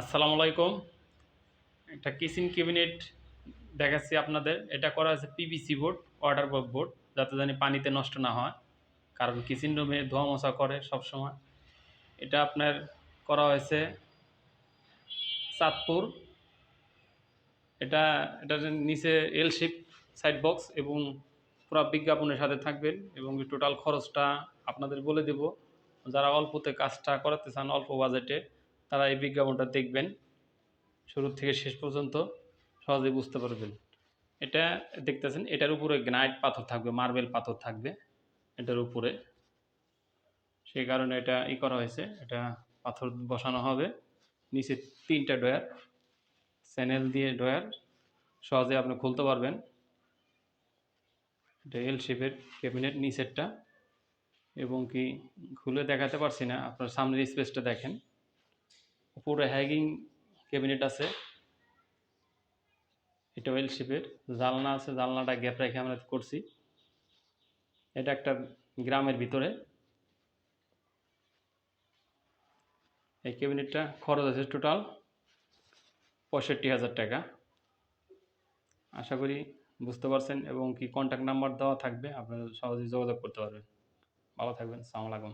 আসসালামু আলাইকুম। একটা কিচেন ক্যাবিনেট দেখাচ্ছি আপনাদের। এটা করা আছে পিভিসি বোর্ড ওয়াটার বোর্ড যাতে জানি পানিতে নষ্ট না হয়, কারণ কিচেন রুমে ধোয়া মশা করে সব সময় এটা আপনার করা হয়েছে চাঁদপুর। এটা, এটার নিচে এল শেপ সাইড বক্স এবং পুরো বিজ্ঞাপনের সাথে থাকবেন এবং টোটাল খরচটা আপনাদের বলে দেব। যারা অল্পতে কাজটা করাতে চান, অল্প বাজেটে তারা এই বিজ্ঞাপনটা দেখবেন। শুরু থেকে শেষ পর্যন্ত সহজে বুঝতে পারবেন। এটা দেখতেছেন, এটার উপরে গ্রানাইট পাথর থাকবে, মার্বেল পাথর থাকবে এটার উপরে। সেই কারণে এটা ই করা হয়েছে, এটা পাথর বসানো হবে। নিচে তিনটা ডয়ার চ্যানেল দিয়ে ডয়ার সহজে আপনি খুলতে পারবেন। এটা এল শেপের ক্যাবিনেট নিচেরটা। এবং কি খুলে দেখাতে পারছি না, আপনার সামনের স্পেসটা দেখেন। উপরে হ্যাঙ্গিং ক্যাবিনেট আছে। এটা ওয়েল শেপের জানলা আছে জানলাটা গ্যাপ রেখে আমরা করছি। এটা একটা গ্রামের ভিতরে। এই ক্যাবিনেটটা খরচ আছে টোটাল পঁয়ষট্টি হাজার টাকা। আশা করি বুঝতে পারছেন এবং কি কন্ট্যাক্ট নাম্বার দেওয়া থাকবে, আপনারা সহজেই যোগাযোগ করতে পারবেন। ভালো থাকবেন সালাম আলাইকুম।